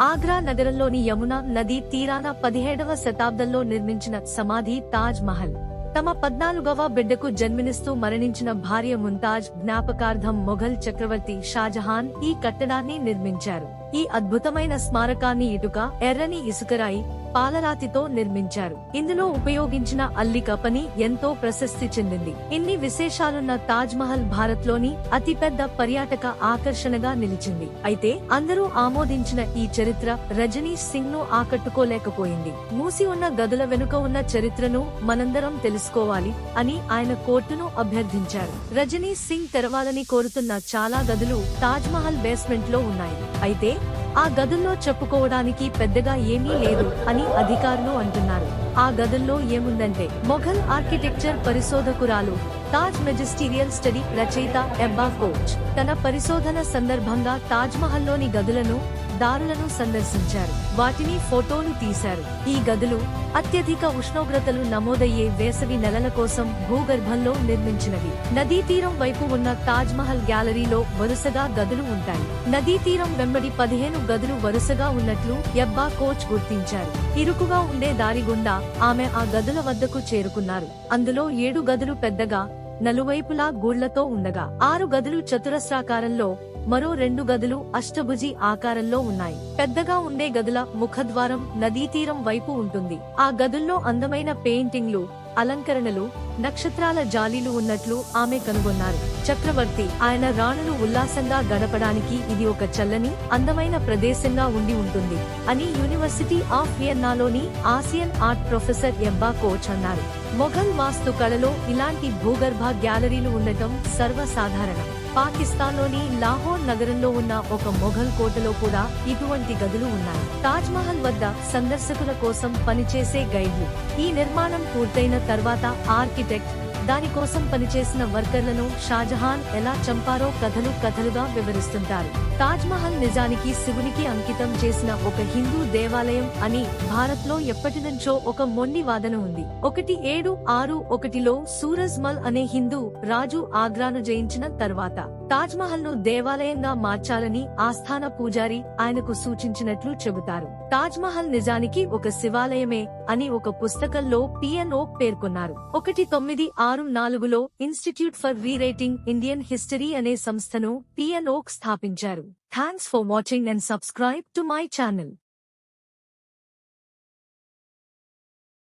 ఆగ్రా నగరంలోని యమునా నదీ తీరాన పదిహేడవ శతాబ్దంలో నిర్మించిన సమాధి తాజ్ మహల్. తమ పద్నాలుగవ బిడ్డకు జన్మినిస్తూ మరణించిన భార్య ముంతాజ్ జ్ఞాపకార్థం మొఘల్ చక్రవర్తి షాజహాన్ ఈ కట్టడాన్ని నిర్మించారు. ఈ అద్భుతమైన స్మారకాన్ని ఇటుక ఎర్రని ఇసుకరాయి పాలరాతితో నిర్మించారు. ఇందులో ఉపయోగించిన అల్లిక పని ఎంతో ప్రశస్తి చెందింది. ఇన్ని విశేషాలున్న తాజ్ మహల్ భారత్లోని అతిపెద్ద పర్యాటక ఆకర్షణగా నిలిచింది. అయితే అందరూ ఆమోదించిన ఈ చరిత్ర రజనీష్ సింగ్ను ఆకట్టుకోలేకపోయింది. మూసి ఉన్న గదుల వెనుక ఉన్న చరిత్రను మనందరం తెలుసుకోవాలి అని ఆయన కోర్టును అభ్యర్థించారు. రజనీష్ సింగ్ తెరవాలని కోరుతున్న చాలా గదులు తాజ్ మహల్ బేస్మెంట్లో ఉన్నాయి. అయితే ఆ గదుల్లో చెప్పుకోవడానికి పెద్దగా ఏమీ లేదు అని అధికారులు అంటున్నారు. ఆ గదుల్లో ఏముందంటే మొఘల్ ఆర్కిటెక్చర్ పరిశోధకురాలు తాజ్ మెజిస్టీరియల్ స్టడీ రచయిత ఎబ్బా కోచ్. తన పరిశోధన సందర్భంగా తాజ్మహల్లోని గదులను దారులను సందర్శించారు. వాటిని ఫోటోలు తీశారు. ఈ గదులు అత్యధిక ఉష్ణోగ్రతలు నమోదయ్యే వేసవి నెలల కోసం భూగర్భంలో నిర్మించినవి. నదీ తీరం వైపు ఉన్న తాజ్ మహల్ గ్యాలరీలో వరుసగా గదులు ఉంటాయి. నదీ తీరం వెంబడి పదిహేను గదులు వరుసగా ఉన్నట్లు ఎబ్బా కోచ్ గుర్తించారు. ఇరుకుగా ఉండే దారి గుండా ఆమె ఆ గదుల వద్దకు చేరుకున్నారు. అందులో ఏడు గదులు పెద్దగా నలువైపులా గూళ్ళతో ఉండగా ఆరు గదులు చతురస్రాకారంలో మరో రెండు గదులు అష్టభుజి ఆకారంలో ఉన్నాయి. పెద్దగా ఉండే గదుల ముఖద్వారం నదీ తీరం వైపు ఉంటుంది. ఆ గదుల్లో అందమైన పెయింటింగ్లు అలంకరణలు నక్షత్రాల జాలీలు ఉన్నట్లు ఆమె కనుగొన్నారు. చక్రవర్తి ఆయన రాణులు ఉల్లాసంగా గడపడానికి ఇది ఒక చల్లని అందమైన ప్రదేశంగా ఉండి ఉంటుంది అని university of వియన్నాలోని Asian art professor Ebba Koch అన్నారు. మొఘల్ వాస్తు కళలో ఇలాంటి భూగర్భ గ్యాలరీలు ఉండటం సర్వసాధారణం. పాకిస్తాన్లోని లాహోర్ నగరంలో ఉన్న ఒక మొఘల్ కోటలో కూడా ఇటువంటి గదులు ఉన్నాయి. తాజ్ మహల్ వద్ద సందర్శకుల కోసం పనిచేసే గైడ్లు. ఈ నిర్మాణం పూర్తయిన తర్వాత ఆర్కిటెక్ట్ దానికోసం పనిచేసిన వర్కర్లను షాజహాన్ ఎలా చంపారో కథలు కథలుగా వివరిస్తుంటారు. తాజ్ మహల్ నిజానికి శివునికి అంకితం చేసిన ఒక హిందూ దేవాలయం అని భారత్లో ఎప్పటి నుంచో ఒక మొండి వాదన ఉంది. ఒకటి ఏడు ఆరు ఒకటిలో సూరజ్ మల్ అనే హిందూ రాజు ఆగ్రాను జయించిన తర్వాత తాజ్ మహల్ను దేవాలయంగా మార్చాలని ఆస్థాన పూజారి ఆయనకు సూచించినట్లు చెబుతారు. తాజ్ మహల్ నిజానికి ఒక శివాలయమే అని ఒక పుస్తకంలో పిఎన్ఓ పేర్కొన్నారు. ఒకటి తొమ్మిది ఆరు నాలుగులో institute for rewriting Indian history అనే సంస్థను పిఎన్ఓ స్థాపించారు. Thanks for watching and subscribe to my channel.